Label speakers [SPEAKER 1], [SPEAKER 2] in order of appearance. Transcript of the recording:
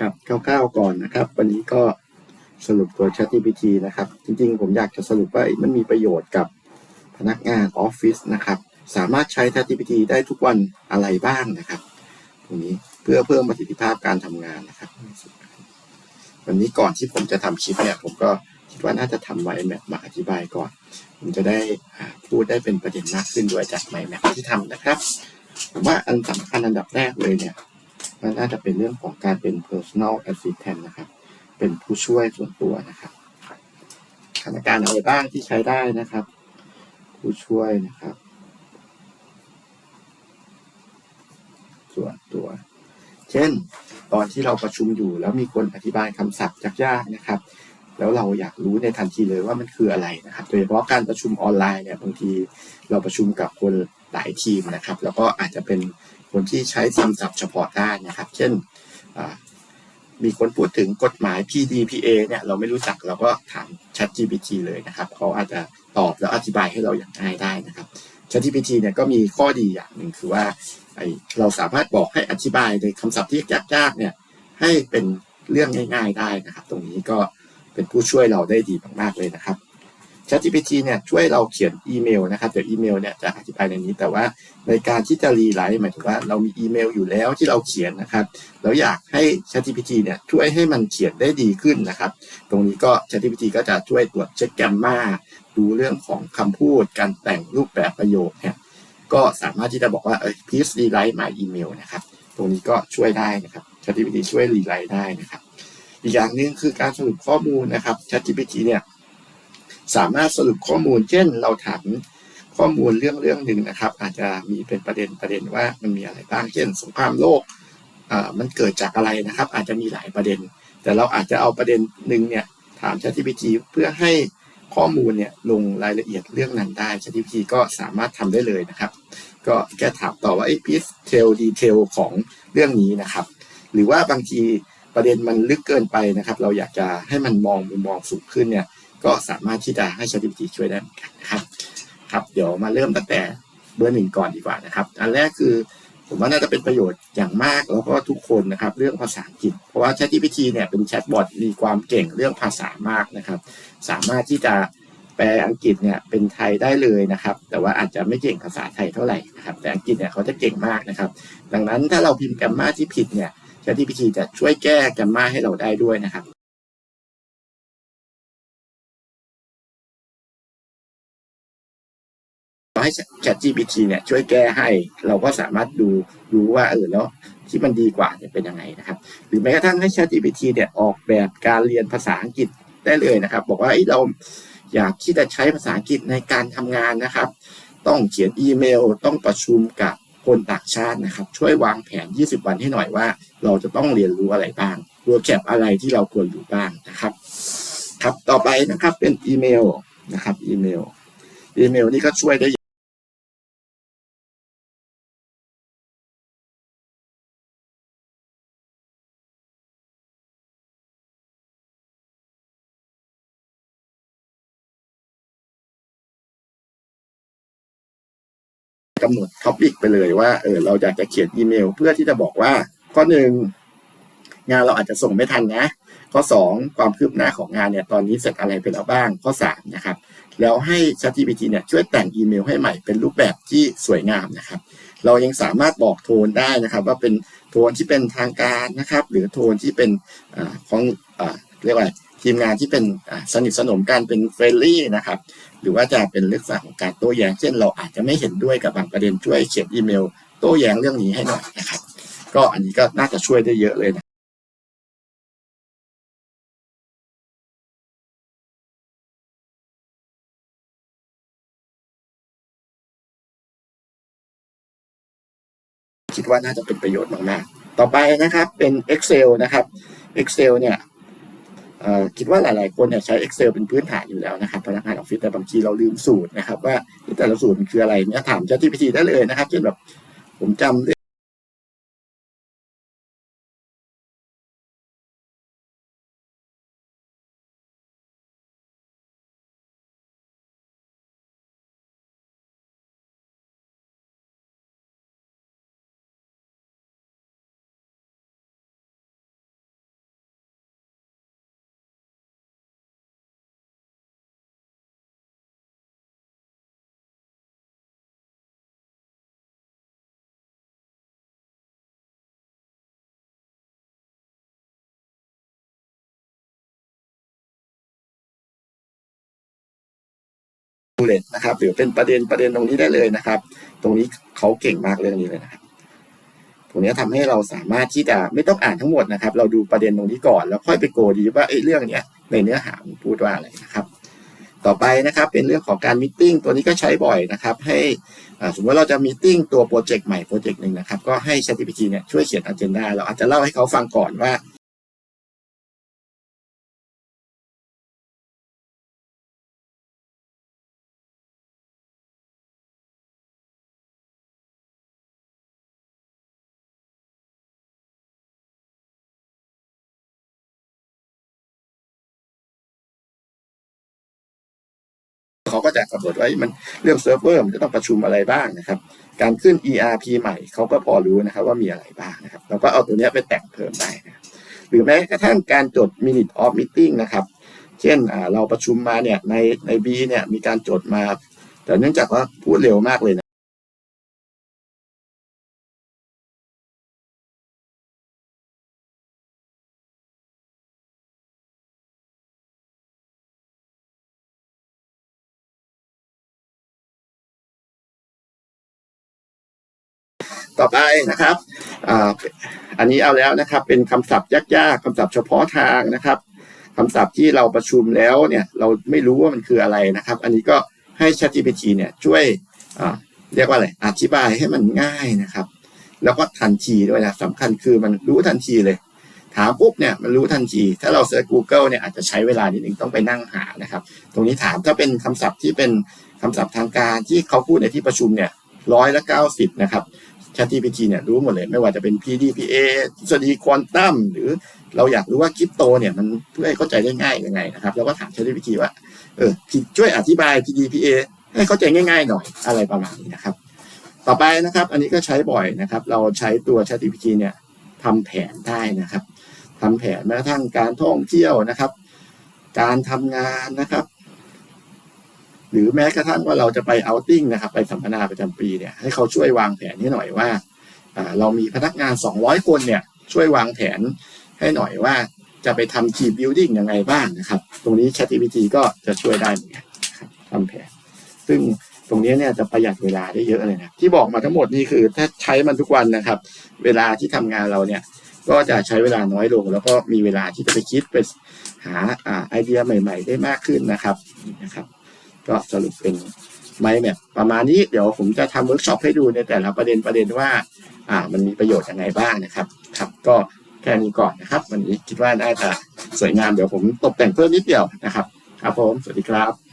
[SPEAKER 1] กับคร่าวๆก่อนนะครับ วันนี้ก็สรุปตัว ChatGPT นะครับ จริงๆ ผมอยากจะสรุปว่ามันมีประโยชน์กับพนักงานออฟฟิศนะครับ สามารถใช้ ChatGPT ได้ทุกวันอะไรบ้างนะครับตรงนี้เพื่อเพิ่มประสิทธิภาพการทำงานนะครับ วันนี้ก่อนที่ผมจะทำคลิปเนี่ย ผมก็คิดว่าน่าจะทำไว้แมปมาอธิบายก่อน ผมจะได้พูดได้เป็นประเด็นมากขึ้นด้วยจากไมแมปที่ทำนะครับผมว่าอันสำคัญอันดับแรกเลยเนี่ย มันน่าจะเป็นเรื่องของการเป็น personal assistant นะครับ เป็นผู้ช่วยส่วนตัวนะครับสถานการณ์อะไรบ้างที่ใช้ได้นะครับ ผู้ช่วยนะครับ ส่วนตัว เช่น ตอนที่เราประชุมอยู่แล้วมีคนอธิบายคำศัพท์ยากๆนะครับ แล้วเราอยากรู้ในทันทีเลยว่ามันคืออะไรนะครับ โดยเฉพาะการประชุมออนไลน์เนี่ยบางทีเราประชุมกับคนหลายทีมนะครับ แล้วก็อาจจะเป็น คนที่ใช้คำศัพท์เฉพาะด้านนะครับ เช่นมีคนพูดถึงกฎหมาย PDPA เนี่ยเราไม่รู้จักเราก็ถาม ChatGPT เลยนะครับเขาอาจจะตอบแล้วอธิบายให้เราอย่างง่ายได้นะครับ ChatGPT เนี่ยก็มีข้อดีอย่างหนึ่งคือว่าเราสามารถบอกให้อธิบายในคำศัพท์ที่ยากๆเนี่ยให้เป็นเรื่องง่าย ๆ ได้นะครับ ตรงนี้ก็เป็นผู้ช่วยเราได้ดีมากๆเลยนะครับ ChatGPT เนี่ยช่วยเราเขียนอีเมลนะครับเดี๋ยวอีเมลเนี่ยจะอธิบายในนี้ แต่ว่าในการที่จะรีไลท์หมายถึงว่าเรามีอีเมลอยู่แล้วที่เราเขียนนะครับแล้วอยากให้ ChatGPT เนี่ยช่วยให้มันเขียนได้ดีขึ้นนะครับ ตรงนี้ก็ ChatGPT ก็จะช่วยตรวจเช็คแกมมาดูเรื่องของคำพูด การแต่งรูปแบบประโยคเนี่ยก็สามารถที่จะบอกว่าเออ please rewrite my email นะครับ ตรงนี้ก็ช่วยได้นะครับ ChatGPT ช่วยรีไลท์ได้นะครับ อีกอย่างหนึ่งคือการสรุปข้อมูลนะครับ ChatGPT เนี่ย สามารถสรุปข้อมูล เช่น เราถามข้อมูลเรื่องเรื่องหนึ่งนะครับ อาจจะมีเป็นประเด็นประเด็นว่ามันมีอะไรบ้าง เช่น สงครามโลกมันเกิดจากอะไรนะครับ อาจจะมีหลายประเด็น แต่เราอาจจะเอาประเด็นหนึ่งเนี่ยถาม ChatGPT เพื่อให้ข้อมูลเนี่ยลงรายละเอียดเรื่องนั้นได้ ChatGPT ก็สามารถทำได้เลยนะครับ ก็แค่ถามต่อว่าไอ้ please tell detail ของเรื่องนี้นะครับ หรือว่าบางทีประเด็นมันลึกเกินไปนะครับ เราอยากจะให้มันมองมุมมองสูงขึ้นเนี่ย ก็สามารถที่จะให้ ChatGPT ช่วยได้เหมือนกันนะครับครับเดี๋ยวมาเริ่มตั้งแต่เบอร์หนึ่งก่อนดีกว่านะครับ อันแรกคือผมว่าน่าจะเป็นประโยชน์อย่างมากแล้วก็ทุกคนนะครับเรื่องภาษาอังกฤษ เพราะว่า ChatGPT เนี่ยเป็นแชทบอทมีความเก่งเรื่องภาษามากนะครับ สามารถที่จะแปลอังกฤษเนี่ยเป็นไทยได้เลยนะครับ แต่ว่าอาจจะไม่เก่งภาษาไทยเท่าไหร่นะครับ แต่อังกฤษเนี่ยเขาจะเก่งมากนะครับ ดังนั้นถ้าเราพิมพ์แกรมมาที่ผิดเนี่ย ChatGPT จะช่วยแก้แกรมมาให้เราได้ด้วยนะครับ ให้ ChatGPT เนี่ยช่วยแก้ให้เราก็สามารถดูรู้ว่าเออแล้วที่มันดีกว่าเนี่ยเป็นยังไงนะครับ หรือแม้กระทั่งให้ ChatGPT เนี่ยออกแบบการเรียนภาษาอังกฤษได้เลยนะครับ บอกว่าเอ้เราอยากที่จะใช้ภาษาอังกฤษในการทำงานนะครับ ต้องเขียนอีเมล ต้องประชุมกับคนต่างชาตินะครับ ช่วยวางแผน 20 วันให้หน่อยว่า เราจะต้องเรียนรู้อะไรบ้างเวิร์กแชปอะไรที่เราควรรู้บ้างนะครับ ครับต่อไปนะครับเป็นอีเมลนะครับอีเมลอีเมลนี่ก็ช่วยได้ กำหนดท็อปิกไปเลยว่าเออเราอยากจะเขียนอีเมล เพื่อที่จะบอกว่าข้อหนึ่งงานเราอาจจะส่งไม่ทันนะ ข้อสองความคืบหน้าของงานเนี่ยตอนนี้เสร็จอะไรไปแล้วบ้างข้อสามนะครับแล้วให้ ChatGPT เนี่ยช่วยแต่งอีเมลให้ใหม่เป็นรูปแบบที่สวยงามนะครับ เรายังสามารถบอกโทนได้นะครับ ว่าเป็นโทนที่เป็นทางการนะครับ หรือโทนที่เป็นอของอเรียกว่า ทีมงานที่เป็นสนิทสนมกันเป็นเฟรนลี่นะครับ หรือว่าจะเป็นลักษณะของการโต้แย้งเช่นเราอาจจะไม่เห็นด้วยกับบางประเด็นช่วยเขียนอีเมล โต้แย้งเรื่องนี้ให้หน่อยนะครับ ก็อันนี้ก็น่าจะช่วยได้เยอะเลยนะคิดว่าน่าจะเป็นประโยชน์มากๆต่อไปนะครับเป็น Excel นะครับ Excel เนี่ย คิดว่าหลาย ๆ คนเนี่ยใช้ Excel เป็นพื้นฐานอยู่แล้วนะครับพนักงานออฟฟิศแต่บางทีเราลืมสูตรนะครับ ว่าแต่ละสูตรมันคืออะไรเนี่ยถามเจ้าที่พิธีได้เลยนะครับเช่นแบบผมจำ บูเลตนะครับหรือเป็นประเด็นประเด็นตรงนี้ได้เลยนะครับ ตรงนี้เขาเก่งมากเรื่องนี้เลยนะครับตรงนี้ทำให้เราสามารถที่จะไม่ต้องอ่านทั้งหมดนะครับ เราดูประเด็นตรงนี้ก่อน แล้วค่อยไปโกดีว่าไอ้เรื่องเนี้ยในเนื้อหาพูดว่าอะไรนะครับ ต่อไปนะครับเป็นเรื่องของการมิ팅ตัวนี้ก็ใช้บ่อยนะครับ ให้สมมติว่าเราจะมิ팅ตัวโปรเจกต์ใหม่โปรเจกต์หนึ่งนะครับ ก็ให้ ChatGPT เนี่ยช่วยเขียน agenda เราอาจจะเล่าให้เขาฟังก่อนว่า เขาก็จะกำหนดไว้มันเรื่องเซิร์ฟเวอร์มันจะต้องประชุมอะไรบ้างนะครับ การขึ้น ERP ใหม่เขาก็พอรู้นะครับว่ามีอะไรบ้างนะครับเราก็เอาตัวนี้ไปแต่งเพิ่มได้นะหรือแม้กระทั่งการจด minute of meeting นะครับ เช่นเราประชุมมาเนี่ยในใน B เนี่ยมีการจดมา แต่เนื่องจากว่าพูดเร็วมากเลยนะ ต่อไปนะครับอ,อันนี้เอาแล้วนะครับ เป็นคำศัพท์ยากๆคำศัพท์เฉพาะทางนะครับคำศัพท์ที่เราประชุมแล้วเนี่ยเราไม่รู้ว่ามันคืออะไรนะครับ อันนี้ก็ให้ ChatGPT เนี่ยช่วยเรียกว่าอะไรอธิบายให้มันง่ายนะครับ แล้วก็ทันทีด้วยนะสำคัญคือมันรู้ทันทีเลย ถามปุ๊บเนี่ยมันรู้ทันที ถ้าเราเซิร์ช Google เนี่ยอาจจะใช้เวลานิดนึงต้องไปนั่งหานะครับ ตรงนี้ถามถ้าเป็นคำศัพท์ที่เป็นคำศัพท์ทางการที่เขาพูดในที่ประชุมเนี่ยร้อยละเก้าสิบนะครับ ChatGPT เนี่ยรู้หมดเลย ไม่ว่าจะเป็น PDPA ทฤษฎีควอนตัมหรือเราอยากรู้ว่าคริปโตเนี่ยมันเพื่อให้เข้าใจได้ง่ายยังไงนะครับเราก็ถาม ChatGPT ว่าเออช่วยอธิบาย PDPA ให้เข้าใจง่ายๆหน่อยอะไรประมาณนี้นะครับ ต่อไปนะครับ อันนี้ก็ใช้บ่อยนะครับ เราใช้ตัว ChatGPT เนี่ยทำแผนได้นะครับทำแผนแม้กระทั่งการท่องเที่ยวนะครับ การทำงานนะครับ หรือแม้กระทั่งว่าเราจะไปเอาติ้งนะครับ ไปสัมมนาประจำปีเนี่ยให้เขาช่วยวางแผนให้หน่อยว่าเรามีพนักงาน 200 คนเนี่ยช่วยวางแผนให้หน่อยว่าจะไปทำทีบิ l ดิ้งยังไงบ้างนะครับ ตรงนี้ ChatGPT ก็จะช่วยได้เหมือนกันทำแผน ซึ่งตรงนี้เนี่ยจะประหยัดเวลาได้เยอะเลยนะที่บอกมาทั้งหมดนี่คือถ้าใช้มันทุกวันนะครับ เวลาที่ทำงานเราเนี่ยก็จะใช้เวลาน้อยลง แล้วก็มีเวลาที่จะไปคิดไปหาอ่าไอเดียใหม่ ๆ ได้มากขึ้นนะครับนะครับ ก็สรุปเป็นไมแมปประมาณนี้เดี๋ยวผมจะทำเวิร์กช็อปให้ดูในแต่ละประเด็นประเด็นว่าอ่ามันมีประโยชน์ยังไงบ้างนะครับครับก็แค่นี้ก่อนนะครับ วันนี้คิดว่าน่าจะสวยงามเดี๋ยวผมตกแต่งเพิ่มนิดเดียวนะครับ ครับผม สวัสดีครับ